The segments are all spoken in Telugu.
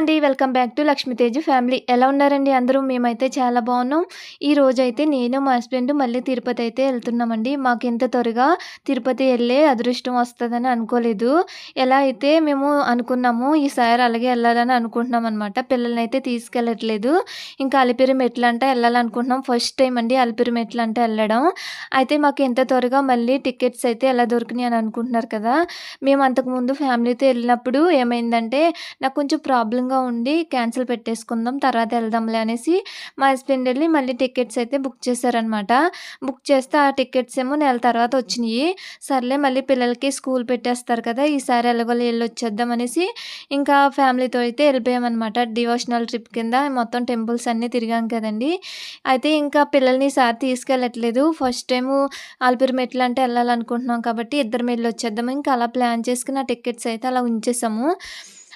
అండి. Welcome back to Lakshmi Tej family. ఎలా ఉన్నారండి అందరూ? మేమైతే చాలా బాగున్నాం. ఈ రోజైతే నేను మా హస్బెండ్ మళ్ళీ తిరుపతి అయితే వెళ్తున్నామండి. మాకు ఇంత త్వరగా తిరుపతి వెళ్ళే అదృష్టం వస్తుందని అనుకోలేదు. ఎలా అయితే మేము అనుకున్నాము ఈసారి అలాగే వెళ్ళాలని అనుకుంటున్నాం అనమాట పిల్లల్ని అయితే తీసుకెళ్ళట్లేదు. ఇంకా అలిపిరి మెట్లు అంటే వెళ్ళాలనుకుంటున్నాం. ఫస్ట్ టైం అండి అలిపిరి మెట్లు అంటే వెళ్ళడం. అయితే మాకు ఇంత త్వరగా మళ్ళీ టికెట్స్ అయితే ఎలా దొరికినాయి అని అనుకుంటున్నారు కదా. మేము అంతకుముందు ఫ్యామిలీతో వెళ్ళినప్పుడు ఏమైందంటే నాకు కొంచెం ప్రాబ్లం ప్రాబ్లంగా ఉండి క్యాన్సిల్ పెట్టేసుకుందాం తర్వాత వెళ్దాంలే అనేసి మా హస్బెండ్ వెళ్ళి మళ్ళీ టికెట్స్ అయితే బుక్ చేశారనమాట బుక్ చేస్తే ఆ టికెట్స్ ఏమో నెల తర్వాత వచ్చినాయి. సర్లే మళ్ళీ పిల్లలకి స్కూల్ పెట్టేస్తారు కదా ఈసారి ఎలాగోలు వెళ్ళి వచ్చేద్దాం అనేసి ఇంకా ఫ్యామిలీతో అయితే వెళ్ళిపోయామన్నమాట. డివోషనల్ ట్రిప్ కింద మొత్తం టెంపుల్స్ అన్నీ తిరిగాం కదండి. అయితే ఇంకా పిల్లల్ని ఈసారి తీసుకెళ్ళట్లేదు. ఫస్ట్ టైము అల్పిరి మెట్లు అంటే వెళ్ళాలనుకుంటున్నాం కాబట్టి ఇద్దరు మెట్లు వచ్చేద్దాం. ఇంకా అలా ప్లాన్ చేసుకుని ఆ టికెట్స్ అయితే అలా ఉంచేసాము.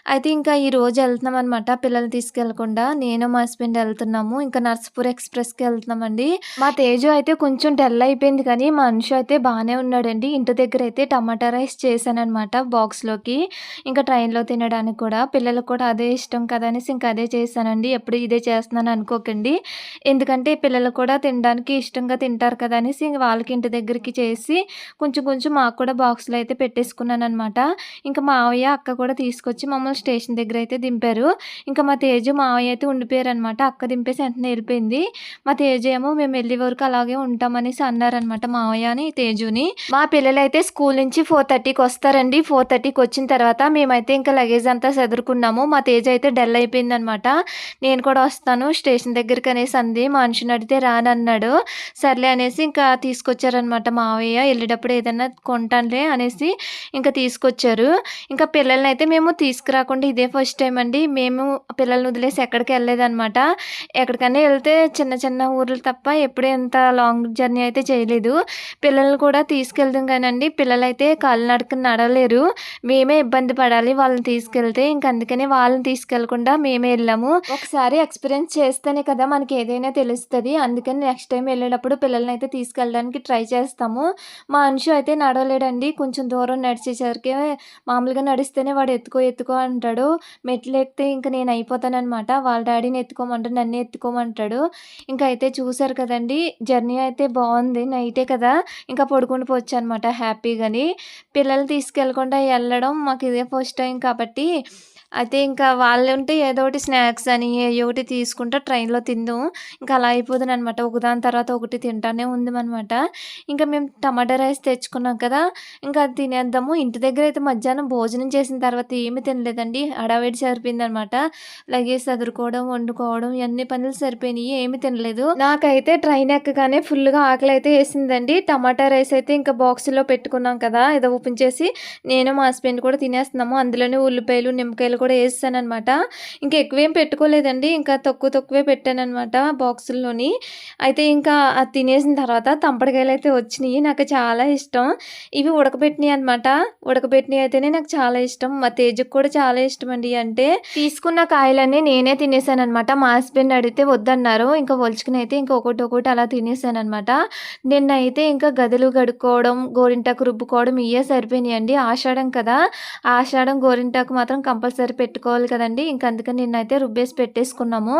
అయితే ఇంకా ఈ రోజు వెళ్తున్నాం అనమాట పిల్లలు తీసుకెళ్ళకుండా. నేను మా హస్బెండ్ వెళ్తున్నాము. ఇంకా నర్సపూర్ ఎక్స్ప్రెస్కి వెళ్తున్నామండి. మా తేజు అయితే కొంచెం డల్ అయిపోయింది కానీ మా అంశు అయితే బాగానే ఉన్నాడండి. ఇంటి దగ్గర అయితే టమాటా రైస్ చేశానమాట బాక్స్లోకి. ఇంకా ట్రైన్లో తినడానికి కూడా. పిల్లలకు కూడా అదే ఇష్టం కదా అనేసి ఇంకా అదే చేశానండి. ఎప్పుడు ఇదే చేస్తున్నాను అనుకోకండి. ఎందుకంటే పిల్లలు కూడా తినడానికి ఇష్టంగా తింటారు కదా అనేసి ఇంక వాళ్ళకి ఇంటి దగ్గరికి చేసి కొంచెం కొంచెం మాకు కూడా బాక్స్లో అయితే పెట్టేసుకున్నాను అనమాట ఇంకా మావయ్య అక్క కూడా తీసుకొచ్చి మమ్మల్ని స్టేషన్ దగ్గర అయితే దింపారు. ఇంకా మా తేజు మావయ్య అయితే ఉండిపోయారు అనమాట అక్క దింపేసి వెంటనే వెళ్ళిపోయింది. మా తేజు ఏమో మేము వెళ్ళే వరకు అలాగే ఉంటామనేసి అన్నారనమాట మావయ్య అని తేజుని. మా పిల్లలు అయితే స్కూల్ నుంచి ఫోర్ థర్టీకి వస్తారండి. ఫోర్ థర్టీకి వచ్చిన తర్వాత మేమైతే ఇంకా లగేజ్ అంతా చదురుకున్నాము మా తేజ అయితే డల్ అయిపోయింది అనమాట నేను కూడా వస్తాను స్టేషన్ దగ్గరికి అనేసి అంది. మనిషిని అడిగితే రానన్నాడు. సర్లే అనేసి ఇంకా తీసుకొచ్చారనమాట మావయ్య. వెళ్ళేటప్పుడు ఏదైనా కొంటానులే అనేసి ఇంకా తీసుకొచ్చారు. ఇంకా పిల్లల్ని అయితే మేము కాకుండా ఇదే ఫస్ట్ టైం అండి. మేము పిల్లల్ని వదిలేసి ఎక్కడికి వెళ్ళలేదన్నమాట. ఎక్కడికైనా వెళ్తే చిన్న చిన్న ఊర్లు తప్ప ఎప్పుడూ ఎంత లాంగ్ జర్నీ అయితే చేయలేదు. పిల్లల్ని కూడా తీసుకెళ్తాం కానండి. పిల్లలు అయితే కాలినడక నడవలేరు. మేమే ఇబ్బంది పడాలి వాళ్ళని తీసుకెళ్తే. ఇంక అందుకనే వాళ్ళని తీసుకెళ్ళకుండా మేమే వెళ్ళాము. ఒకసారి ఎక్స్పీరియన్స్ చేస్తేనే కదా మనకి ఏదైనా తెలుస్తుంది. అందుకని నెక్స్ట్ టైం వెళ్ళేటప్పుడు పిల్లల్ని అయితే తీసుకెళ్ళడానికి ట్రై చేస్తాము. మా అంశు అయితే నడవలేడండి. కొంచెం దూరం నడిచేసరికి మామూలుగా నడిస్తేనే వాడు ఎత్తుకో ఎత్తుకో అంటాడు మెట్లు ఎక్కితే ఇంకా నేను అయిపోతానమాట వాళ్ళ డాడీని ఎత్తుకోమంటాడు నన్ను ఎత్తుకోమంటాడు. ఇంకా అయితే చూసారు కదండి జర్నీ అయితే బాగుంది నైటే కదా. ఇంకా పడుకుని పోవచ్చు అనమాట హ్యాపీగాని. పిల్లలు తీసుకెళ్ళకుండా వెళ్ళడం మాకు ఇదే ఫస్ట్ టైం కాబట్టి అయితే ఇంకా వాళ్ళు ఉంటే ఏదో ఒకటి స్నాక్స్ అని ఏదో ఒకటి తీసుకుంటా ట్రైన్లో తిందాం. ఇంకా అలా అయిపోతుంది అనమాట ఒకదాని తర్వాత ఒకటి తింటానే ఉందనమాట ఇంకా మేము టమాటా రైస్ తెచ్చుకున్నాం కదా ఇంకా అది తినేద్దాము. ఇంటి దగ్గర అయితే మధ్యాహ్నం భోజనం చేసిన తర్వాత ఏమి తినలేదండి. అడావిడి సరిపోయిందనమాట లగేజ్ చదువుకోవడం వండుకోవడం ఇవన్నీ పనులు సరిపోయినాయి. ఏమి తినలేదు. నాకైతే ట్రైన్ ఎక్కగానే ఫుల్గా ఆకలి అయితే వేసిందండి. టమాటా రైస్ అయితే ఇంకా బాక్స్లో పెట్టుకున్నాం కదా ఏదో ఓపెన్ చేసి. నేను మా హస్బెండ్ కూడా తినేస్తున్నాము. అందులోనే ఉల్లిపాయలు నిమ్మకాయలు కూడా వేసాను అనమాట ఇంకా ఎక్కువేం పెట్టుకోలేదండి. ఇంకా తక్కువ తక్కువే పెట్టానమాట బాక్సుల్లోని. అయితే ఇంకా అది తినేసిన తర్వాత తంపడికాయలు అయితే వచ్చినాయి. నాకు చాలా ఇష్టం. ఇవి ఉడకబెట్టినాయి అనమాట ఉడకబెట్టినవి అయితేనే నాకు చాలా ఇష్టం. మా తేజకు కూడా చాలా ఇష్టం అండి అంటే తీసుకున్న కాయలన్నీ నేనే తినేసాను అనమాట మా హస్బెండ్ అడిగితే వద్దన్నారు. ఇంకా ఒలుచుకుని అయితే ఇంకా ఒకటి ఒకటి అలా తినేసాను అనమాట నిన్న అయితే ఇంకా గదులు గడుక్కోవడం గోరింటాకు రుబ్బుకోవడం ఇవే సరిపోయినాయి అండి ఆషాఢం కదా. ఆషాఢం గోరింటాకు మాత్రం కంపల్సరీ పెట్టుకోవాలి కదండి. ఇంకా అందుకని నిన్నైతే రుబ్బేసి పెట్టేసుకున్నాము.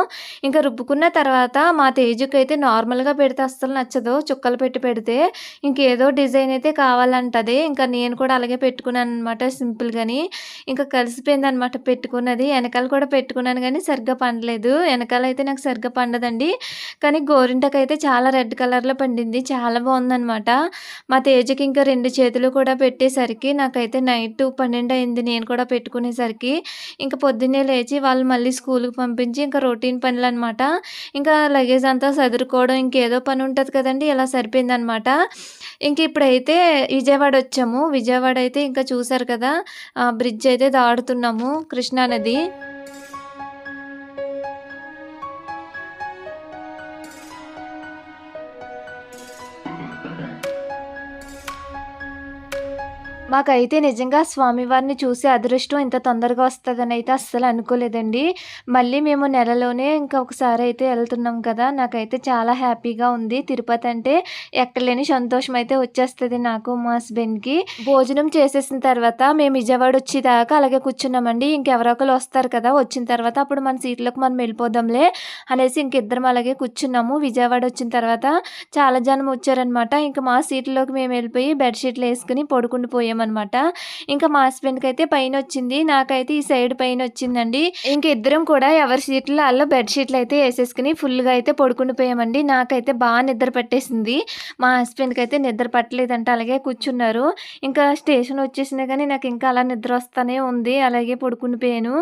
ఇంకా రుబ్బుకున్న తర్వాత మా తేజుకి అయితే నార్మల్గా పెడితే అస్సలు నచ్చదు. చుక్కలు పెట్టి పెడితే ఇంకేదో డిజైన్ అయితే కావాలంటది. ఇంకా నేను కూడా అలాగే పెట్టుకున్నాను అనమాట సింపుల్గాని ఇంకా కలిసిపోయింది అనమాట పెట్టుకున్నది. వెనకాల కూడా పెట్టుకున్నాను కానీ సరిగ్గా పండలేదు. వెనకాల అయితే నాకు సరిగ్గా పండదండి. కానీ గోరింటకు అయితే చాలా రెడ్ కలర్లో పండింది. చాలా బాగుందనమాట మా తేజకి ఇంకా రెండు చేతులు కూడా పెట్టేసరికి నాకైతే నైట్ పన్నెండు అయింది నేను కూడా పెట్టుకునేసరికి. ఇంకా పొద్దున్నే లేచి వాళ్ళు మళ్ళీ స్కూల్కి పంపించి ఇంకా రొటీన్ పనులు అనమాట ఇంకా లగేజ్ అంతా సదురుకోవడం ఇంకేదో పని ఉంటుంది కదండి ఇలా సరిపోయిందనమాట. ఇంక ఇప్పుడైతే విజయవాడ వచ్చాము. విజయవాడ అయితే ఇంకా చూసారు కదా బ్రిడ్జ్ అయితే దాడుతున్నాము కృష్ణానది మాకైతే నిజంగా స్వామివారిని చూసే అదృష్టం ఇంత తొందరగా వస్తుందని అయితే అస్సలు అనుకోలేదండి. మళ్ళీ మేము నెలలోనే ఇంకా ఒకసారి అయితే వెళ్తున్నాం కదా! నాకైతే చాలా హ్యాపీగా ఉంది. తిరుపతి అంటే ఎక్కడలేని సంతోషం అయితే వచ్చేస్తుంది నాకు, మా హస్బెండ్‌కి. భోజనం చేసేసిన తర్వాత మేము విజయవాడ వచ్చేదాకా అలాగే కూర్చున్నామండి. ఇంకెవరో ఒకరు వస్తారు కదా! వచ్చిన తర్వాత అప్పుడు మన సీట్‌లోకి మనం వెళ్ళిపోదాంలే అనేసి ఇంకిద్దరం అలాగే కూర్చున్నాము. విజయవాడ వచ్చిన తర్వాత చాలా జనం వచ్చారనమాట. ఇంక మా సీట్‌లోకి మేము వెళ్ళిపోయి బెడ్‌షీట్లు ఏసుకొని అనమాట ఇంకా మా హస్బెండ్‌కి అయితే పైన వచ్చింది నాకైతే ఈ సైడ్ పైన వచ్చిందండి ఇంక ఇద్దరం కూడా ఎవరి సీట్‌లో ఆళ్ళు బెడ్‌షీట్లు అయితే వేసేసుకుని ఫుల్‌గా అయితే పడుకుని పోయామండి. నాకైతే బాగా నిద్ర పట్టేసింది. మా హస్బెండ్‌కి అయితే నిద్ర పట్టలేదంట. అలాగే కూర్చున్నారు. ఇంకా స్టేషన్ వచ్చేసినా కానీ నాకు ఇంకా అలా నిద్ర వస్తానే ఉంది. అలాగే పడుకుని పోయాను.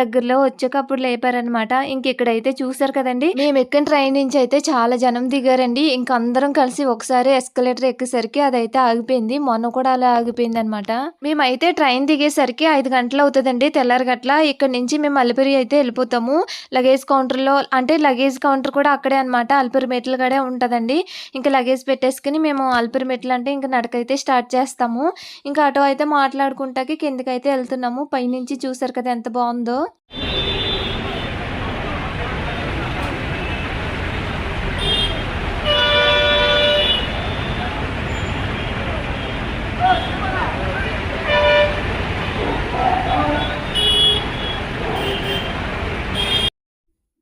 దగ్గరలో వచ్చాక అప్పుడు లేపారనమాట. ఇంక ఇక్కడైతే చూసారు కదండి మేము ఎక్కిన ట్రైన్ నుంచి అయితే చాలా జనం దిగారండి. ఇంక అందరం కలిసి ఒకసారి ఎస్కలేటర్ ఎక్కేసరికి అదైతే ఆగిపోయింది. మొన్న కూడా అలా ఆగిపోయింది అనమాట మేమైతే ట్రైన్ దిగేసరికి ఐదు గంటలు అవుతుందండి. తెల్లారి గట్ల ఇక్కడి నుంచి మేము అలిపిరి అయితే వెళ్ళిపోతాము. లగేజ్ కౌంటర్‌లో అంటే లగేజ్ కౌంటర్ కూడా అక్కడే అనమాట. అలిపిరి మెట్లు కడే ఉంటుందండి. ఇంకా లగేజ్ పెట్టేసుకుని మేము అలిపిరి మెట్లు అంటే ఇంకా నడకైతే స్టార్ట్ చేస్తాము. ఇంకా ఆటో అయితే మాట్లాడుకుంటాకి కిందకైతే వెళ్తున్నాము. పైనుంచి చూసారు కదా ఎంత బాగుందో.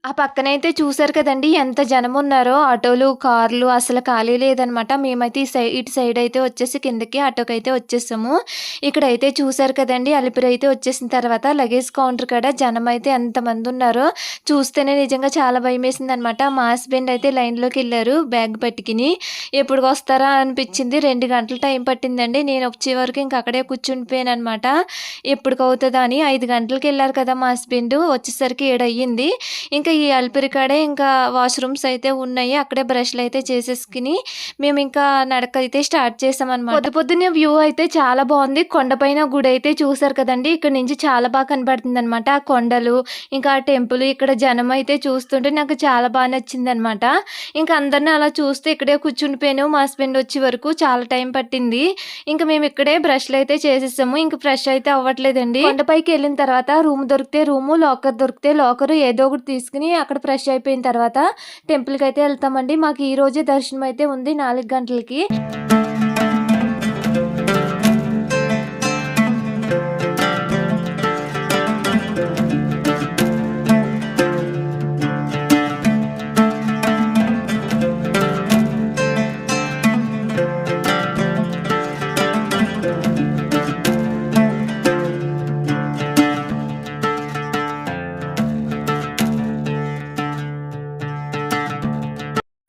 ఆ పక్కనైతే చూసారు కదండి ఎంత జనం ఉన్నారో ఆటోలు, కార్లు అసలు ఖాళీ లేదనమాట. మేమైతే ఈ సై ఇటు సైడ్ అయితే వచ్చేసి కిందకి ఆటోకి అయితే వచ్చేసాము. ఇక్కడైతే చూసారు కదండి అలిపిరి అయితే వచ్చేసిన తర్వాత లగేజ్ కౌంటర్ కాడ ఎంతమంది ఉన్నారో చూస్తేనే నిజంగా చాలా భయమేసిందనమాట. మా హస్బెండ్ అయితే లైన్లోకి వెళ్ళారు బ్యాగ్ పట్టుకుని. ఎప్పుడుకొస్తారా అనిపించింది. రెండు గంటలు టైం పట్టిందండి. నేను వచ్చే వరకు ఇంక అక్కడే కూర్చుండిపోయాననమాట. ఎప్పుడుకవుతుందా అని 5 గంటలకెళ్ళారు కదా మా హస్బెండ్. వచ్చేసరికి ఏడయ్యింది ఇంకా ఈ అల్పిరికాడే ఇంకా వాష్‌రూమ్స్ అయితే ఉన్నాయి. అక్కడే బ్రష్ లైతే చేసేసుకుని మేము ఇంకా నడక అయితే స్టార్ట్ చేసామన్నమాట పొద్దు పొద్దున్నే వ్యూ అయితే చాలా బాగుంది కొండపైన గుడి అయితే చూసారు కదండి ఇక్కడ నుంచి చాలా బాగా కనబడుతుంది అనమాట ఆ కొండలు, ఇంకా ఆ టెంపుల్, ఇక్కడ జనం అయితే చూస్తుంటే నాకు చాలా బా నచ్చిందనమాట. ఇంకా అందరిని అలా చూస్తే ఇక్కడే కూర్చుండిపోయాను. మా హస్బెండ్ వచ్చే వరకు చాలా టైం పట్టింది. ఇంకా మేము ఇక్కడే బ్రష్లు అయితే చేసేసాము. ఇంకా ఫ్రెష్ అయితే అవ్వట్లేదండి. కొండపైకి వెళ్ళిన తర్వాత రూమ్ దొరికితే రూము, లాకర్ దొరికితే లాకరు ఏదో ఒకటి తీసుకుని అక్కడ ఫ్రెష్ అయిపోయిన తర్వాత టెంపుల్కి అయితే వెళ్తామండి మాకు ఈ రోజే దర్శనం అయితే ఉంది నాలుగు గంటలకి.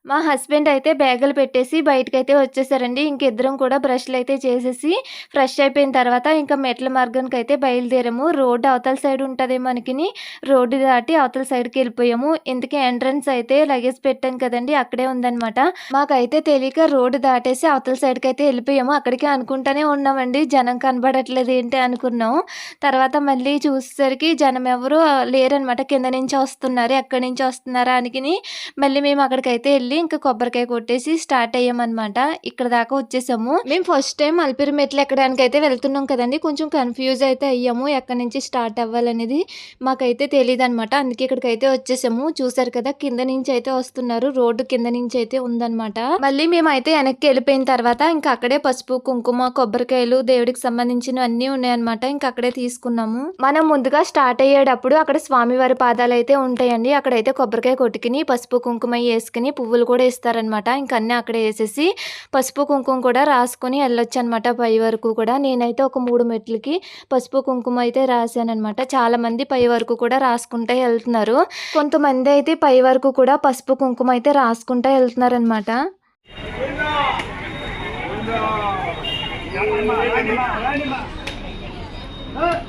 మా హస్బెండ్ అయితే బ్యాగులు పెట్టేసి బయటకైతే వచ్చేసారండి. ఇంకిద్దరం ఇద్దరం కూడా బ్రష్‌లయితే చేసేసి ఫ్రెష్ అయిపోయిన తర్వాత ఇంకా మెట్ల మార్గానికి అయితే బయలుదేరాము. రోడ్డు అవతల సైడ్ ఉంటుంది మనకి రోడ్డు దాటి అవతల సైడ్కి వెళ్ళిపోయాము ఇంతకీ ఎంట్రన్స్ అయితే లగేజ్ పెట్టాం కదండీ! అక్కడే ఉందనమాట. మాకైతే తెలియక రోడ్డు దాటేసి అవతల సైడ్కి అయితే వెళ్ళిపోయాము అక్కడికే అనుకుంటానే ఉన్నామండి. జనం కనబడట్లేదు ఏంటి అనుకున్నాం. తర్వాత మళ్ళీ చూసేసరికి జనం ఎవరు లేరనమాట. కింద నుంచి వస్తున్నారు. ఎక్కడి నుంచి వస్తున్నారా అని మళ్ళీ మేము అక్కడికైతే వెళ్ళి ఇంకా కొబ్బరికాయ కొట్టేసి స్టార్ట్ అయ్యామన్నమాట ఇక్కడ దాకా వచ్చేసాము. మేము ఫస్ట్ టైం అల్పిరి మెట్లు ఎక్కడానికి అయితే వెళ్తున్నాం కదండి కొంచెం కన్‌ఫ్యూజ్ అయితే అయ్యాము. ఎక్కడి నుంచి స్టార్ట్ అవ్వాలనేది మాకైతే తెలియదు అనమాట అందుకే ఇక్కడికైతే వచ్చేసాము. చూసారు కదా! కింద నుంచి అయితే వస్తున్నారు. రోడ్డు కింద నుంచి అయితే ఉందనమాట. మళ్ళీ మేమైతే వెనక్కి వెళ్ళిపోయిన తర్వాత ఇంకా అక్కడే పసుపు, కుంకుమ, కొబ్బరికాయలు దేవుడికి సంబంధించినవన్నీ ఉన్నాయన్నమాట. ఇంకా అక్కడే తీసుకున్నాము. మనం ముందుగా స్టార్ట్ అయ్యేటప్పుడు అక్కడ స్వామివారి పాదాలైతే ఉంటాయండి. అక్కడైతే కొబ్బరికాయ కొట్టుకుని, పసుపు, కుంకుమ వేసుకుని పువ్వులు కూడా ఇస్తారనమాట ఇంక అన్నీ అక్కడే వేసేసి పసుపు కుంకుమ కూడా రాసుకొని వెళ్ళొచ్చు అనమాట పై వరకు కూడా. నేనైతే ఒక మూడు మెట్లకి పసుపు కుంకుమ అయితే రాశానమాట చాలామంది పై వరకు కూడా రాసుకుంటే వెళ్తున్నారు. కొంతమంది అయితే పై వరకు కూడా పసుపు కుంకుమ అయితే రాసుకుంటూ వెళ్తున్నారనమాట Huh?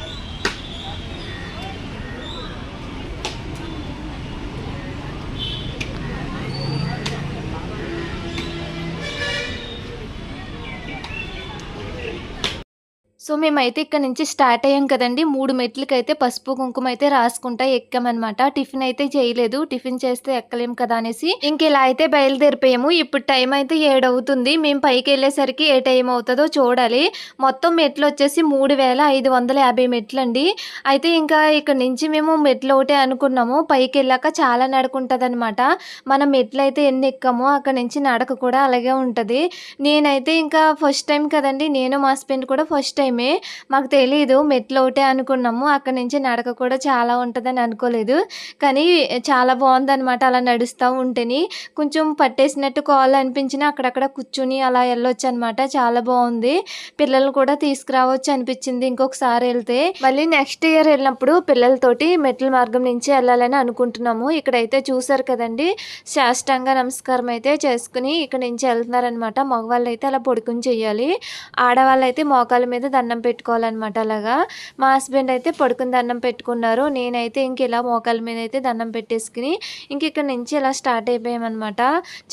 సో మేమైతే ఇక్కడ నుంచి స్టార్ట్ అయ్యాం కదండీ. 3 మెట్లకైతే పసుపు, కుంకుమ అయితే రాసుకుంటా ఎక్కామనమాట. టిఫిన్ అయితే చేయలేదు. టిఫిన్ చేస్తే ఎక్కలేం కదా అనేసి ఇంక ఇలా అయితే బయలుదేరిపోయాము. ఇప్పుడు టైం అయితే 7 అవుతుంది. మేము పైకెళ్ళేసరికి ఏ టైం అవుతుందో చూడాలి. మొత్తం మెట్లు వచ్చేసి మూడు వేల ఐదు అయితే ఇంకా ఇక్కడ నుంచి మేము మెట్లు ఒకటే అనుకున్నాము. పైకి వెళ్ళాక చాలా నడక అనమాట మనం మెట్లయితే ఎన్ని ఎక్కామో అక్కడి నుంచి నడక కూడా అలాగే ఉంటుంది నేనైతే ఇంకా ఫస్ట్ టైం కదండి నేను మా హస్బెండ్ కూడా ఫస్ట్ టైం టైమే. మాకు తెలియదు మెట్లు ఒకటే అనుకున్నాము. అక్కడి నుంచి నడక కూడా చాలా ఉంటుందని అనుకోలేదు. కానీ చాలా బాగుందనమాట అలా నడుస్తూ ఉంటేని. కొంచెం పట్టేసినట్టు కాళ్ళు అనిపించినా అక్కడక్కడ కూర్చొని అలా వెళ్ళొచ్చు అనమాట చాలా బాగుంది పిల్లలు కూడా తీసుకురావచ్చు అనిపించింది ఇంకొకసారి వెళ్తే మళ్ళీ నెక్స్ట్ ఇయర్ వెళ్ళినప్పుడు పిల్లలతోటి మెట్ల మార్గం నుంచి వెళ్ళాలని అనుకుంటున్నాము. ఇక్కడైతే చూసారు కదండీ. సాష్టాంగ నమస్కారం అయితే చేసుకుని ఇక్కడ నుంచి వెళ్తున్నారన్నమాట మగవాళ్ళు అయితే అలా పడుకొని చెయ్యాలి. ఆడవాళ్ళైతే మోకాళ్ళ మీద దండం పెట్టుకోవాలన్నమాట అలాగా. మా హస్బెండ్ అయితే పడుకుని దండం పెట్టుకున్నారు. నేనైతే ఇంక ఇలా మోకాళ్ళ మీద అయితే దండం పెట్టేసుకుని ఇంక ఇక్కడ నుంచి ఇలా స్టార్ట్ అయిపోయామన్నమాట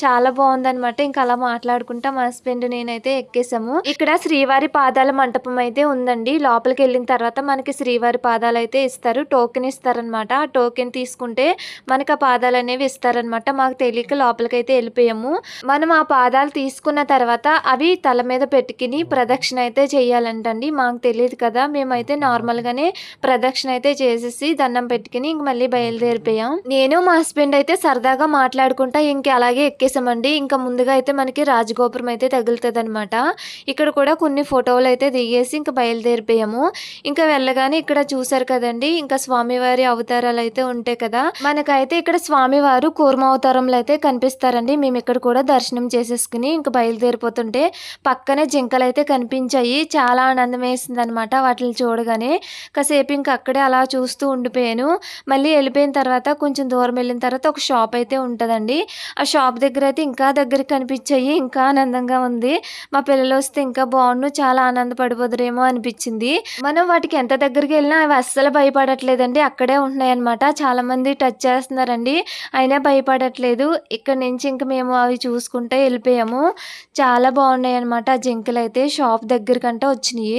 చాలా బాగుందనమాట ఇంకా అలా మాట్లాడుకుంటా మా హస్బెండ్ నేనైతే ఎక్కేసాము. ఇక్కడ శ్రీవారి పాదాల మంటపం అయితే ఉందండి. లోపలికి వెళ్ళిన తర్వాత మనకి శ్రీవారి పాదాలు అయితే ఇస్తారు. టోకెన్ ఇస్తారనమాట. ఆ టోకెన్ తీసుకుంటే మనకు ఆ పాదాలు అనేవి ఇస్తారనమాట. మాకు తెలియక లోపలికైతే వెళ్ళిపోయాము మనం ఆ పాదాలు తీసుకున్న తర్వాత అవి తల మీద పెట్టుకుని ప్రదక్షిణ అయితే చేయాలంటండి. మాకు తెలీదు కదా! మేమైతే నార్మల్‌గానే ప్రదక్షిణ అయితే చేసేసి దండం పెట్టుకొని ఇంక మళ్ళీ బయలుదేరిపోయాం. నేను మా హస్బెండ్ అయితే సరదాగా మాట్లాడుకుంటా ఇంక అలాగే ఎక్కేసామండి. ఇంకా ముందుగా అయితే మనకి రాజగోపురం అయితే తగులుతదనమాట. ఇక్కడ కూడా కొన్ని ఫోటోలైతే దిగేసి ఇంక బయలుదేరిపోయాము. ఇంకా వెళ్ళగానే ఇక్కడ చూసారు కదండీ. ఇంకా స్వామివారి అవతారాలైతే ఉంటాయి కదా! మనకైతే ఇక్కడ స్వామివారు కూర్మావతారంలో అయితే కనిపిస్తారండి. మేము ఇక్కడ కూడా దర్శనం చేసేసుకొని ఇంక బయలుదేరిపోతుంటే పక్కనే జింకలైతే కనిపించాయి. చాలా ఆనందం వేసిందనమాట వాటిని చూడగానే. కాసేపు ఇంక అక్కడే అలా చూస్తూ ఉండిపోయాను. మళ్ళీ వెళ్ళిపోయిన తర్వాత కొంచెం దూరం వెళ్ళిన తర్వాత ఒక షాప్ అయితే ఉంటుందండి ఆ షాప్ దగ్గర అయితే ఇంకా దగ్గరకి కనిపించాయి. ఇంకా ఆనందంగా ఉంది. మా పిల్లలు వస్తే ఇంకా బాగుండు చాలా ఆనందపడిపోదురేమో అనిపించింది. మనం వాటికి ఎంత దగ్గరికి వెళ్ళినా అవి అస్సలు భయపడట్లేదండి. అక్కడే ఉంటున్నాయన్నమాట. చాలామంది టచ్ చేస్తున్నారండి. అయినా భయపడట్లేదు. ఇక్కడ నుంచి ఇంక మేము అవి చూసుకుంటే వెళ్ళిపోయాము చాలా బాగున్నాయి అనమాట ఆ అయితే షాప్ దగ్గరకంట వచ్చినాయి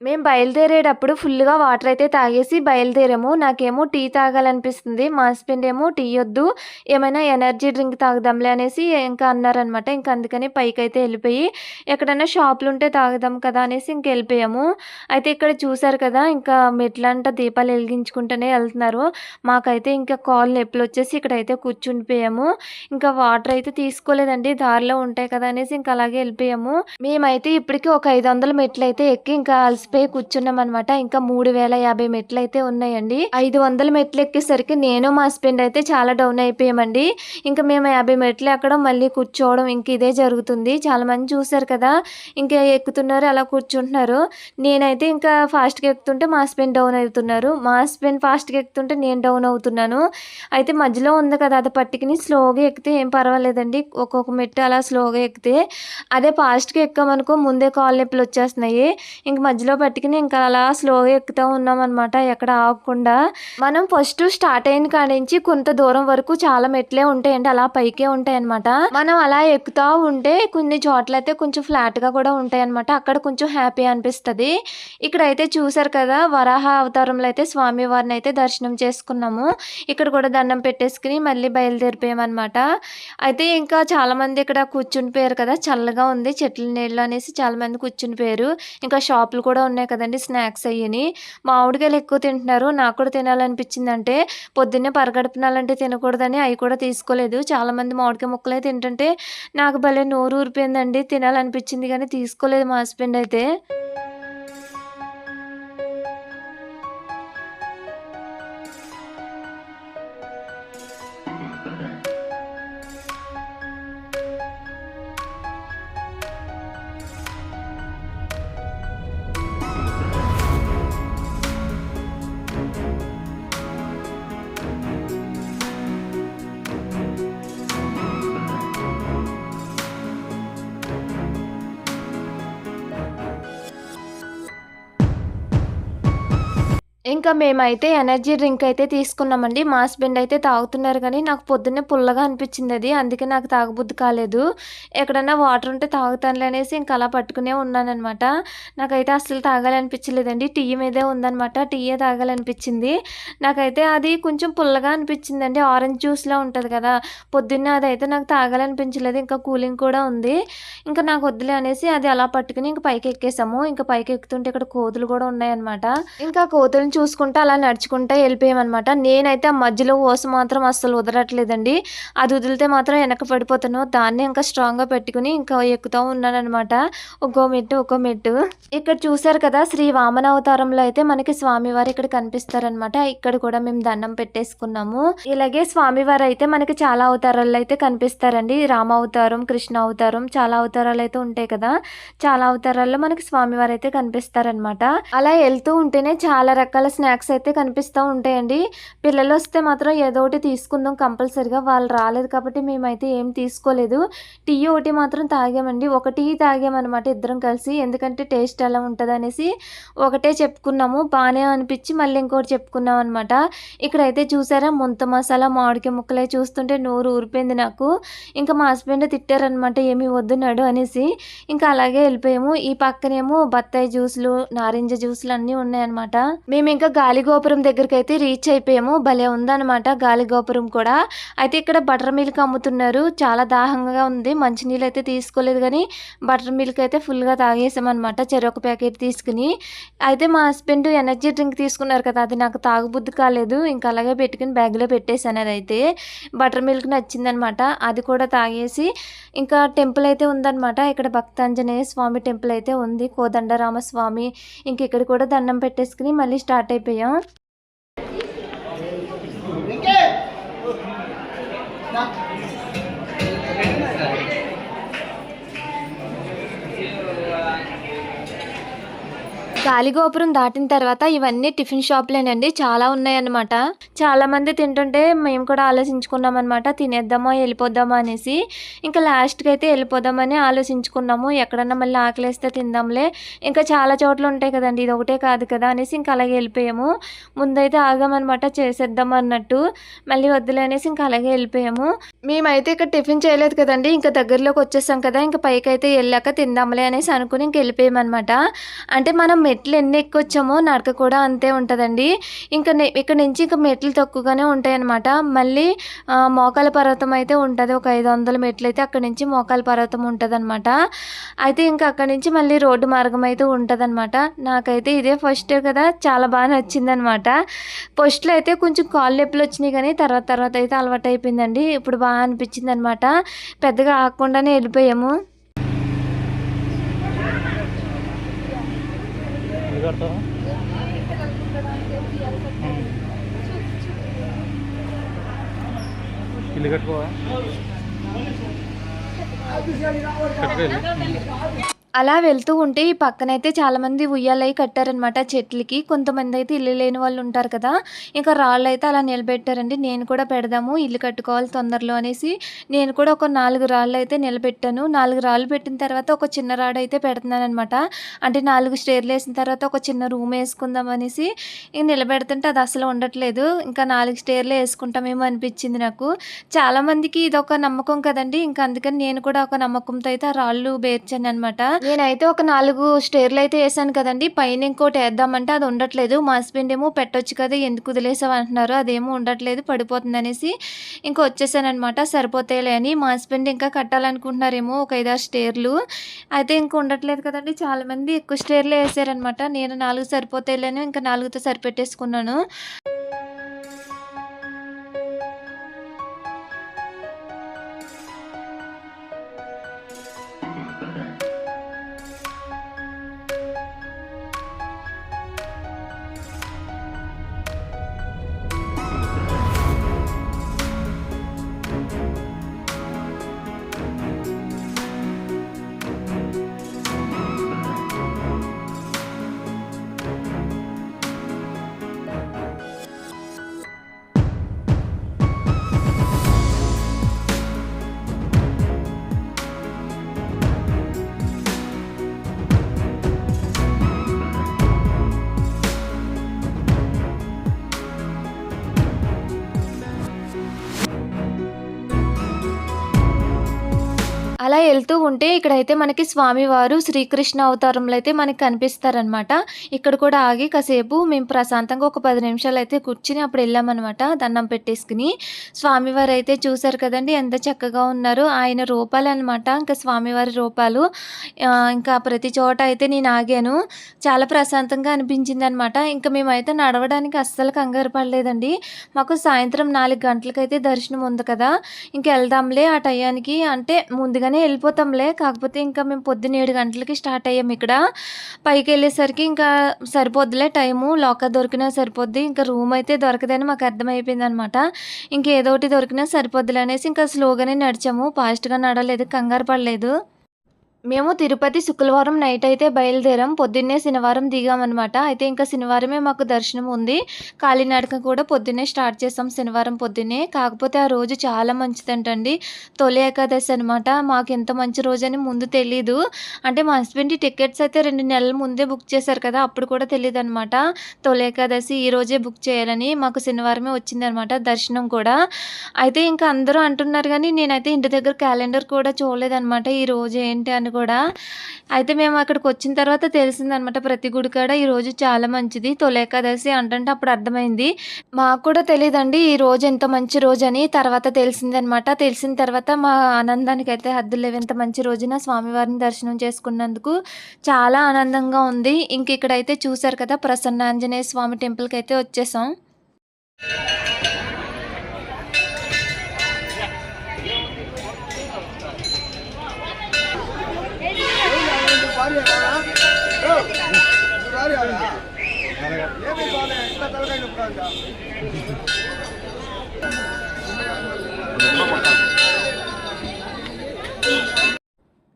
మేము బయలుదేరేటప్పుడు ఫుల్‌గా వాటర్ అయితే తాగేసి బయలుదేరాము. నాకేమో టీ తాగాలనిపిస్తుంది. మా హస్బెండ్ ఏమో టీ వద్దు ఏమైనా ఎనర్జీ డ్రింక్ తాగుదాంలే అనేసి ఇంకా అన్నారనమాట. ఇంక అందుకని పైకి అయితే వెళ్ళిపోయి ఎక్కడైనా షాపులు ఉంటే తాగుదాం కదా! అనేసి ఇంక వెళ్ళిపోయాము అయితే ఇక్కడ చూసారు కదా! ఇంకా మెట్లంట దీపాలు వెలిగించుకుంటూనే వెళ్తున్నారు మాకైతే ఇంకా కాళ్ళు నొప్పులొచ్చేసి ఇక్కడైతే కూర్చుండిపోయాము. ఇంకా వాటర్ అయితే తీసుకోలేదండి. దారిలో ఉంటాయి కదా! అనేసి ఇంకా అలాగే వెళ్ళిపోయాము మేమైతే ఇప్పటికి ఒక ఐదు వందల మెట్లు అయితే ఎక్కి ఇంకా పే కూర్చున్నాం అనమాట ఇంకా మూడు వేల యాభై మెట్లు అయితే ఉన్నాయండి. 500 మెట్లు ఎక్కేసరికి నేను మా హస్బెండ్ అయితే చాలా డౌన్ అయిపోయామండి. ఇంకా మేము 50 మెట్లు ఎక్కడం మళ్ళీ కూర్చోవడం ఇంక ఇదే జరుగుతుంది. చాలా మంది చూసారు కదా! ఇంకా ఎక్కుతున్నారు అలా కూర్చుంటున్నారు. నేనైతే ఇంకా ఫాస్ట్‌గా ఎక్కుతుంటే మా హస్బెండ్ డౌన్ అవుతున్నారు. మా హస్బెండ్ ఫాస్ట్‌గా ఎక్కుతుంటే నేను డౌన్ అవుతున్నాను. అయితే మధ్యలో ఉంది కదా! అది పట్టుకుని స్లోగా ఎక్కితే ఏం పర్వాలేదండి. ఒక్కొక్క మెట్టు అలా స్లోగా ఎక్కితే అదే ఫాస్ట్‌గా ఎక్కామనుకో ముందే కాలు నొప్పులు వచ్చేస్తున్నాయి ఇంక మధ్యలో పట్టుకుని ఇంకా అలా స్లోగా ఎక్కుతా ఉన్నామనమాట. ఎక్కడ ఆగకుండా. మనం ఫస్ట్ స్టార్ట్ అయిన కాడ నుంచి కొంత దూరం వరకు చాలా మెట్లే ఉంటాయండి. అలా పైకే ఉంటాయి అనమాట మనం అలా ఎక్కుతా ఉంటే కొన్ని చోట్లయితే కొంచెం ఫ్లాట్‌గా కూడా ఉంటాయి అనమాట అక్కడ కొంచెం హ్యాపీ అనిపిస్తది. ఇక్కడైతే చూసారు కదా! వరాహ అవతారంలో అయితే స్వామివారిని అయితే దర్శనం చేసుకున్నాము. ఇక్కడ కూడా దండం పెట్టేసుకుని మళ్ళీ బయలుదేరిపోయామన్నమాట అయితే ఇంకా చాలామంది ఇక్కడ కూర్చుని పోయారు కదా! చల్లగా ఉంది. చెట్ల నీళ్ళు అనేసి చాలామంది కూర్చుండిపోయారు. ఇంకా షాపులు కూడా ఉన్నాయి కదండి స్నాక్స్ అయ్యని మామిడికాయలు ఎక్కువ తింటున్నారు. నాకు కూడా తినాలనిపించిందంటే పొద్దున్నే పరగడుపునాలంటే తినకూడదని అవి కూడా తీసుకోలేదు. చాలామంది మామిడికాయ ముక్కలే తింటుంటే నాకు భలే నోరు ఊరిపోయిందండి. తినాలనిపించింది కానీ తీసుకోలేదు మా హస్బెండ్ అయితే. ఇంకా మేమైతే ఎనర్జీ డ్రింక్ అయితే తీసుకున్నామండి. మా హస్బెండ్ అయితే తాగుతున్నారు కానీ నాకు పొద్దున్నే పుల్లగా అనిపించింది అది అందుకే నాకు తాగబుద్ధి కాలేదు. ఎక్కడన్నా వాటర్ ఉంటే తాగుతానులే అనేసి ఇంకా అలా పట్టుకునే ఉన్నానమాట నాకైతే అస్సలు తాగాలనిపించలేదండి. టీ మీదే ఉందనమాట. టీయే తాగాలనిపించింది. నాకైతే అది కొంచెం పుల్లగా అనిపించిందండి. ఆరెంజ్ జ్యూస్లో ఉంటుంది కదా! పొద్దున్నే అదైతే నాకు తాగాలనిపించలేదు. ఇంకా కూలింగ్ కూడా ఉంది. ఇంకా నాకు వద్దులే అనేసి అది అలా పట్టుకుని ఇంకా పైకి ఎక్కేసాము ఇంకా పైకి ఎక్కుతుంటే ఇక్కడ కోతులు కూడా ఉన్నాయన్నమాట. ఇంకా కోతులను చూసుకుంటా అలా నడుచుకుంటా వెళ్ళిపోయామన్నమాట నేనైతే ఆ మధ్యలో ఓస మాత్రం అస్సలు వదలట్లేదండి. అది వదిలితే మాత్రం వెనక పడిపోతాను. దాన్ని ఇంకా స్ట్రాంగ్‌గా పెట్టుకుని ఇంకా ఎక్కుతూ ఉన్నానమాట ఒక్కో మెట్టు, ఒక్కో మెట్టు. ఇక్కడ చూసారు కదా! శ్రీ వామన అవతారంలో అయితే మనకి స్వామివారు ఇక్కడ కనిపిస్తారనమాట. ఇక్కడ కూడా మేము దండం పెట్టేసుకున్నాము. ఇలాగే స్వామివారు అయితే మనకి చాలా అవతారాల్లో అయితే కనిపిస్తారండి. రామ అవతారం, కృష్ణ అవతారం చాలా అవతారాలు అయితే ఉంటాయి కదా! చాలా అవతారాల్లో మనకి స్వామివారు అయితే కనిపిస్తారనమాట. అలా వెళ్తూ ఉంటేనే చాలా రకాల స్నాక్స్ అయితే కనిపిస్తూ ఉంటాయండి. పిల్లలు వస్తే మాత్రం ఏదో ఒకటి తీసుకుందాం కంపల్సరిగా వాళ్ళు రాలేదు కాబట్టి మేమైతే ఏం తీసుకోలేదు. టీ ఒకటి మాత్రం తాగామండి. ఒక టీ తాగామనమాట ఇద్దరం కలిసి. ఎందుకంటే టేస్ట్ ఎలా ఉంటదనేసి ఒకటే చెప్పుకున్నాము. బాగానే అనిపించి మళ్ళీ ఇంకోటి చెప్పుకున్నాం అనమాట. ఇక్కడైతే చూసారా ముంత మసాలా, మామిడికాయ ముక్కలే చూస్తుంటే నోరు ఊరిపోయింది నాకు. ఇంకా మా హస్బెండ్ తిట్టారనమాట ఏమి వద్దున్నాడు అనేసి. ఇంకా అలాగే వెళ్ళిపోయాము. ఈ పక్కనేమో బత్తాయి జ్యూసులు, నారింజ జ్యూసులు అన్నీ ఉన్నాయన్నమాట. మేము ఇంకా గాలిగోపురం దగ్గరికి అయితే రీచ్ అయిపోయాము. భలే ఉందన్నమాట గాలిగోపురం కూడా. అయితే ఇక్కడ బటర్ మిల్క్ అమ్ముతున్నారు. చాలా దాహంగా ఉంది. మంచినీళ్ళు అయితే తీసుకోలేదు కానీ బటర్ మిల్క్ అయితే ఫుల్‌గా తాగేసామన్నమాట చెరొక ప్యాకెట్ తీసుకుని. అయితే మా హస్బెండ్ ఎనర్జీ డ్రింక్ తీసుకున్నారు కదా! అది నాకు తాగుబుద్ధి కాలేదు. ఇంకా అలాగే పెట్టుకుని బ్యాగ్‌లో పెట్టేసాను అదైతే. బటర్ మిల్క్ నచ్చిందనమాట. అది కూడా తాగేసి ఇంకా టెంపుల్ అయితే ఉందనమాట. ఇక్కడ భక్తాంజనేయ స్వామి టెంపుల్ అయితే ఉంది. కోదండరామ స్వామి ఇంక ఇక్కడ కూడా దండం పెట్టేసుకుని మళ్ళీ స్టార్ట్ అయిపోయాం. గాలిగోపురం దాటిన తర్వాత ఇవన్నీ టిఫిన్ షాప్లేనండి చాలా ఉన్నాయన్నమాట. చాలామంది తింటుంటే మేము కూడా ఆలోచించుకున్నాం అనమాట తినేద్దామా, వెళ్ళిపోద్దామా అనేసి. ఇంకా లాస్ట్‌కి అయితే వెళ్ళిపోదామని ఆలోచించుకున్నాము. ఎక్కడన్నా మళ్ళీ ఆకలేస్తే తిందాంలే. ఇంకా చాలా చోట్ల ఉంటాయి కదండి ఇది ఒకటే కాదు కదా! అనేసి ఇంకా అలాగే వెళ్ళిపోయాము. ముందైతే ఆగామనమాట చేసేద్దాం అన్నట్టు. మళ్ళీ వద్దులే అనేసి ఇంకా అలాగే వెళ్ళిపోయాము. మేమైతే ఇక్కడ టిఫిన్ చేయలేదు కదండి ఇంకా దగ్గరలోకి వచ్చేసాం కదా! ఇంకా పైకి అయితే వెళ్ళాక తిందాంలే అనేసి అనుకుని ఇంక వెళ్ళిపోయామనమాట. అంటే మనం మెట్లు ఎన్ని ఎక్కొచ్చామో నడక కూడా అంతే ఉంటుందండి ఇంకా ఇక్కడ నుంచి ఇంకా మెట్లు తక్కువగానే ఉంటాయన్నమాట. మళ్ళీ మోకాల పర్వతం అయితే ఉంటుంది ఒక ఐదు మెట్లు అయితే అక్కడ నుంచి మోకాల పర్వతం ఉంటుందన్నమాట అయితే ఇంకా అక్కడి నుంచి మళ్ళీ రోడ్డు మార్గం అయితే ఉంటుందన్నమాట నాకైతే ఇదే ఫస్ట్ కదా! చాలా బాగా నచ్చిందనమాట. ఫస్ట్‌లో అయితే కొంచెం కాళ్ళు నొప్పులొచ్చినాయి కానీ తర్వాత తర్వాత అయితే అలవాటు అయిపోయిందండి ఇప్పుడు బా అనిపించిందనమాట. పెద్దగా ఆగకుండానే వెళ్ళిపోయాము. ఇల్లు కడతావా? ఇల్లు కట్టుకోవా కట్టుకో ఇల్లు. అలా వెళ్తూ ఉంటే ఈ పక్కనైతే చాలామంది ఉయ్యాలై కట్టారనమాట చెట్లకి. కొంతమంది అయితే ఇల్లు లేని వాళ్ళు ఉంటారు కదా! ఇంకా రాళ్ళు అయితే అలా నిలబెట్టారండి. నేను కూడా పెడదాము ఇల్లు కట్టుకోవాలి తొందరలో అనేసి నేను కూడా ఒక నాలుగు రాళ్ళు అయితే నిలబెట్టాను. నాలుగు రాళ్ళు పెట్టిన తర్వాత ఒక చిన్న రాడైతే పెడుతున్నాననమాట. అంటే నాలుగు స్టేర్లు వేసిన తర్వాత ఒక చిన్న రూమ్ వేసుకుందాం అనేసి ఇక నిలబెడుతుంటే అది అసలు ఉండట్లేదు. ఇంకా నాలుగు స్టేర్‌లే వేసుకుంటామేమో అనిపించింది నాకు. చాలామందికి ఇది ఒక నమ్మకం కదండీ! ఇంకా అందుకని నేను కూడా ఒక నమ్మకంతో అయితే ఆ రాళ్ళు బేర్చాను అనమాట నేనైతే ఒక నాలుగు స్టేర్లు అయితే వేసాను కదండి పైన ఇంకోటి వేద్దామంటే అది ఉండట్లేదు. మా హస్బెండ్ ఏమో పెట్టొచ్చు కదా! ఎందుకు వదిలేసావు అంటున్నారు. అదేమో ఉండట్లేదు పడిపోతుందనేసి ఇంకా వచ్చేసానమాట సరిపోతాయిలే అని. మా హస్బెండ్ ఇంకా కట్టాలనుకుంటున్నారేమో ఒక 5, 6 స్టేర్‌లు. అయితే ఇంకా ఉండట్లేదు కదండి చాలామంది ఎక్కువ స్టేర్లు వేసారనమాట నేను నాలుగు సరిపోతాయిలేను ఇంకా నాలుగుతో సరిపెట్టేసుకున్నాను. వెళ్తూ ఉంటే ఇక్కడైతే మనకి స్వామివారు శ్రీకృష్ణ అవతారంలో అయితే మనకి కనిపిస్తారనమాట ఇక్కడ కూడా ఆగి కాసేపు మేము ప్రశాంతంగా ఒక పది నిమిషాలు అయితే కూర్చుని అప్పుడు వెళ్ళామన్నమాట దండం పెట్టేసుకుని. స్వామివారు అయితే చూశారు కదండి ఎంత చక్కగా ఉన్నారు ఆయన రూపాలు అనమాట ఇంకా స్వామివారి రూపాలు ఇంకా ప్రతి చోట అయితే నేను ఆగాను. చాలా ప్రశాంతంగా అనిపించింది అనమాట ఇంకా మేమైతే నడవడానికి అస్సలు కంగారు పడలేదండి. మాకు సాయంత్రం నాలుగు గంటలకైతే దర్శనం ఉంది కదా ఇంకా వెళ్దాంలే ఆ టయానికి. అంటే ముందుగానే వెళ్ళిపోతాంలే. కాకపోతే ఇంకా మేము పొద్దున్న ఏడు గంటలకి స్టార్ట్ అయ్యాం ఇక్కడ. పైకి వెళ్ళేసరికి ఇంకా సరిపోద్దులే టైము. లాకర్ దొరికినా సరిపోద్ది. ఇంకా రూమ్ అయితే దొరకదని మాకు అర్థమైపోయింది అనమాట ఇంకేదో ఒకటి దొరికినా సరిపోద్దిలే అనేసి ఇంకా స్లోగానే నడిచాము. ఫాస్ట్గా నడలేదు కంగారు పడలేదు. మేము తిరుపతి శుక్రవారం నైట్ అయితే బయలుదేరాం. పొద్దున్నే శనివారం దిగామన్నమాట. అయితే ఇంకా శనివారమే మాకు దర్శనం ఉంది. కాలినడక కూడా పొద్దున్నే స్టార్ట్ చేసాం శనివారం పొద్దున్నే. కాకపోతే ఆ రోజు చాలా మంచిదంటండి. తొలి ఏకాదశి అనమాట మాకు ఎంత మంచి రోజు అని ముందు తెలీదు. అంటే మా హస్బెండ్ టికెట్స్ అయితే రెండు నెలల ముందే బుక్ చేశారు కదా అప్పుడు కూడా తెలియదు అనమాట తొలి ఏకాదశి ఈ రోజే బుక్ చేయాలని మాకు శనివారమే వచ్చిందనమాట దర్శనం కూడా. అయితే ఇంకా అందరూ అంటున్నారు కానీ నేనైతే ఇంటి దగ్గర క్యాలెండర్ కూడా చూడలేదన్నమాట. ఈ రోజు ఏంటి అని కూడా. అయితే మేము అక్కడికి వచ్చిన తర్వాత తెలిసిందనమాట ప్రతి గుడి కాడ ఈ రోజు చాలా మంచిది తొలేకాదశి అంటే అప్పుడు అర్థమైంది. మాకు కూడా తెలియదండి ఈ రోజు ఎంత మంచి రోజు అని. తర్వాత తెలిసిందనమాట. తెలిసిన తర్వాత మా ఆనందానికి అయితే హద్దులు లేవు ఎంత మంచి రోజున స్వామివారిని దర్శనం చేసుకున్నందుకు. చాలా ఆనందంగా ఉంది. ఇంక ఇక్కడైతే చూసారు కదా ప్రసన్న ఆంజనేయ స్వామి టెంపుల్కి అయితే వచ్చేసాం.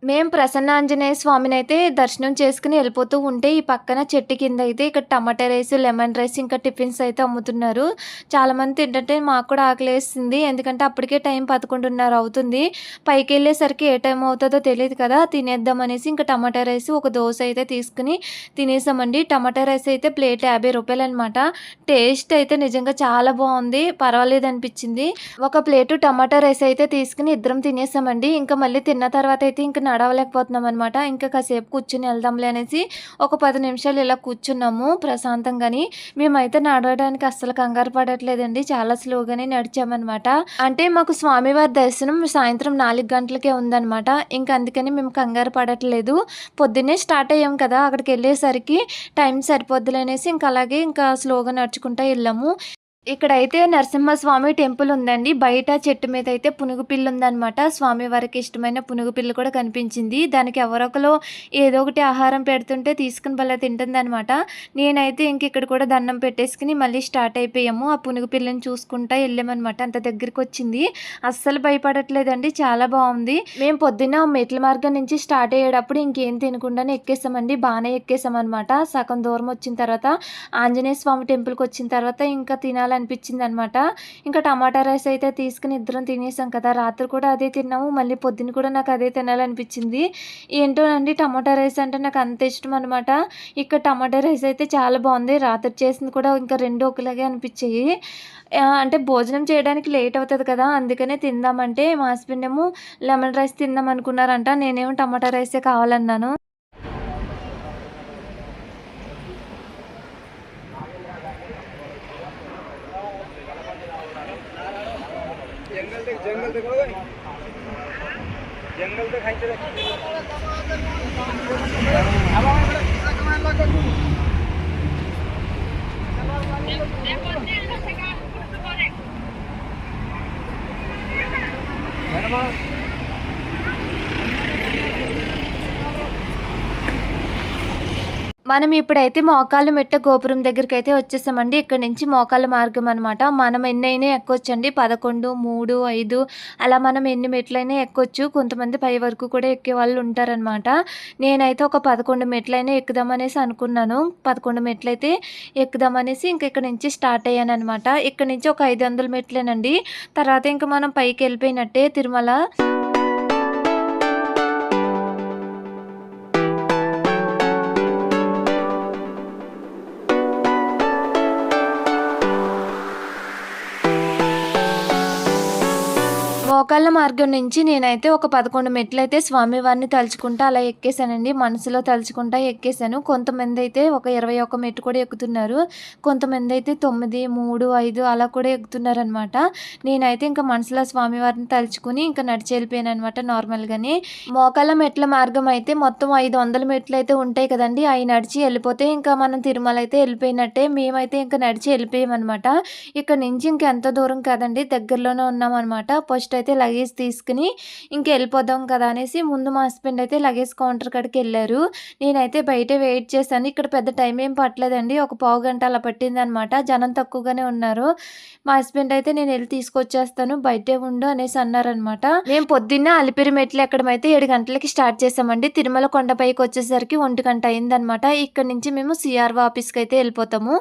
మేము ప్రసన్న ఆంజనేయ స్వామిని అయితే దర్శనం చేసుకుని వెళ్ళిపోతూ ఉంటే ఈ పక్కన చెట్టు కింద అయితే ఇక్కడ టమాటా రైస్ లెమన్ రైస్ ఇంకా టిఫిన్స్ అయితే అమ్ముతున్నారు. చాలామంది తింటుంటే మాకు కూడా ఆకలేస్తుంది. ఎందుకంటే అప్పటికే టైం పదకొండున్నర అవుతుంది. పైకి వెళ్ళేసరికి ఏ టైం అవుతుందో తెలియదు కదా. తినేద్దాం అనేసి ఇంకా టమాటా రైస్ ఒక దోశ అయితే తీసుకుని తినేసామండి. టమాటా రైస్ అయితే ప్లేట్ యాభై రూపాయలు అనమాట టేస్ట్ అయితే నిజంగా చాలా బాగుంది. పర్వాలేదు అనిపించింది. ఒక ప్లేటు టమాటా రైస్ అయితే తీసుకుని ఇద్దరం తినేసామండి. ఇంకా మళ్ళీ తిన్న తర్వాత అయితే ఇంకా నడవలేకపోతున్నాం అనమాట ఇంకా కాసేపు కూర్చుని వెళ్దాంలే అనేసి ఒక పది నిమిషాలు ఇలా కూర్చున్నాము ప్రశాంతంగాని. మేమైతే నడవడానికి అస్సలు కంగారు పడట్లేదండి. చాలా స్లోగానే నడిచామన్నమాట. అంటే మాకు స్వామివారి దర్శనం సాయంత్రం నాలుగు గంటలకే ఉందన్నమాట. ఇంకా అందుకని మేము కంగారు పడట్లేదు. పొద్దున్నే స్టార్ట్ అయ్యాం కదా అక్కడికి వెళ్ళేసరికి టైం సరిపోద్దులే అనేసి ఇంకా అలాగే ఇంకా స్లోగా నడుచుకుంటూ వెళ్ళాము. ఇక్కడైతే నరసింహస్వామి టెంపుల్ ఉందండి. బయట చెట్టు మీద అయితే పునుగు పిల్లు ఉందన్నమాట. స్వామి వారికి ఇష్టమైన పునుగు పిల్లు కూడా కనిపించింది. దానికి ఎవరొకరు ఏదో ఒకటి ఆహారం పెడుతుంటే తీసుకుని భలే తింటుందనమాట నేనైతే ఇంక ఇక్కడ కూడా దండం పెట్టేసుకుని మళ్ళీ స్టార్ట్ అయిపోయాము. ఆ పునుగు పిల్లని చూసుకుంటా వెళ్ళామన్నమాట. అంత దగ్గరికి వచ్చింది. అస్సలు భయపడట్లేదండి. చాలా బాగుంది. మేము పొద్దున్న మెట్ల మార్గం నుంచి స్టార్ట్ అయ్యేటప్పుడు ఇంకేం తినకుండానే ఎక్కేసామండి. బాగానే ఎక్కేసామన్నమాట. సగం దూరం వచ్చిన తర్వాత ఆంజనేయ స్వామి టెంపుల్కి వచ్చిన తర్వాత ఇంకా తినాలి తినాలనిపించింది అనమాట ఇంకా టమాటా రైస్ అయితే తీసుకుని ఇద్దరం తినేసాం కదా. రాత్రి కూడా అదే తిన్నాము. మళ్ళీ పొద్దున్న కూడా నాకు అదే తినాలనిపించింది. ఏంటోనండి టమాటా రైస్ అంటే నాకు అంత ఇష్టం అనమాట ఇక్కడ టమాటా రైస్ అయితే చాలా బాగుంది. రాత్రి చేసింది కూడా ఇంకా రెండు ఒకలాగే అనిపించాయి. అంటే భోజనం చేయడానికి లేట్ అవుతుంది కదా. అందుకనే తిందామంటే మా హస్బెండ్ ఏమో లెమన్ రైస్ తిందాం అనుకున్నారంట. నేనేమో టమాటా రైసే కావాలన్నాను. जंगल देख जंगल देखो भाई जंगल देख మనం ఇప్పుడైతే మోకాళ్ళ మెట్ట గోపురం దగ్గరికి అయితే వచ్చేసామండి. ఇక్కడ నుంచి మోకాళ్ళ మార్గం అనమాట మనం ఎన్నైనా ఎక్కొచ్చండి. పదకొండు మూడు ఐదు అలా మనం ఎన్ని మెట్లైనా ఎక్కొచ్చు. కొంతమంది పై వరకు కూడా ఎక్కే వాళ్ళు ఉంటారనమాట నేనైతే ఒక పదకొండు మెట్లైనా ఎక్కుదామనేసి అనుకున్నాను. పదకొండు మెట్లయితే ఎక్కుదామనేసి ఇంక ఇక్కడ నుంచి స్టార్ట్ అయ్యాను అనమాట ఇక్కడ నుంచి ఒక ఐదు వందల మెట్లేనండి. తర్వాత ఇంకా మనం పైకి వెళ్ళిపోయినట్టే తిరుమల. మోకాళ్ళ మార్గం నుంచి నేనైతే ఒక పదకొండు మెట్లు అయితే స్వామివారిని తలుచుకుంటా అలా ఎక్కేసానండి మనసులో తలుచుకుంటా ఎక్కేసాను కొంతమంది అయితే ఒక ఇరవై ఒక్క మెట్టు కూడా ఎక్కుతున్నారు. కొంతమంది అయితే తొమ్మిది మూడు ఐదు అలా కూడా ఎక్కుతున్నారనమాట నేనైతే ఇంకా మనసులో స్వామివారిని తలుచుకుని ఇంకా నడిచి వెళ్ళిపోయాను అనమాట నార్మల్గానే. మోకాళ్ళ మెట్ల మార్గం అయితే మొత్తం ఐదు వందల మెట్లు అయితే ఉంటాయి కదండి. అవి నడిచి వెళ్ళిపోతే ఇంకా మనం తిరుమల అయితే వెళ్ళిపోయినట్టే మేమైతే ఇంకా నడిచి వెళ్ళిపోయామన్నమాట. ఇక్కడ నుంచి ఇంకా ఎంత దూరం కదండి. దగ్గరలోనే ఉన్నామన్నమాట. ఫస్ట్ అయితే లగేజ్ తీసుకుని ఇంక వెళ్ళిపోదాం కదా అనేసి ముందు మా హస్బెండ్ అయితే లగేజ్ కౌంటర్ కాడికి వెళ్ళారు. నేనైతే బయట వెయిట్ చేశాను. ఇక్కడ పెద్ద టైం ఏం పట్టలేదండి. ఒక పావు గంట అలా పట్టింది అనమాట జనం తక్కువగానే ఉన్నారు. మా హస్బెండ్ అయితే నేను వెళ్ళి తీసుకొచ్చేస్తాను. బయటే ఉండు అనేసి అన్నారనమాట మేము పొద్దున్నే అలిపిరి మెట్లు ఎక్కడమైతే ఏడు గంటలకి స్టార్ట్ చేసామండి తిరుమల కొండపైకి వచ్చేసరికి ఒంటి గంట అయిందనమాట ఇక్కడ నుంచి మేము సిఆర్ఓ ఆఫీస్కి అయితే వెళ్ళిపోతాము.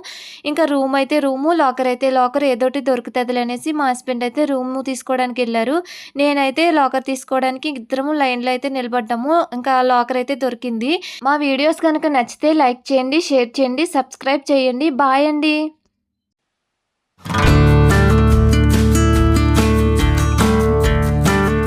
ఇంకా రూమ్ అయితే రూము లాకర్ అయితే లాకర్ ఏదోటి దొరుకుతుంది అనేసి మా హస్బెండ్ అయితే రూమ్ తీసుకోవడానికి వెళ్ళారు. నేనైతే లాకర్ తీసుకోవడానికి ఇద్దరము లైన్లో అయితే నిలబడ్డాము. ఇంకా లాకర్ అయితే దొరికింది. మా వీడియోస్ కనుక నచ్చితే లైక్ చేయండి షేర్ చేయండి సబ్స్క్రైబ్ చేయండి. బాయ్ అండి.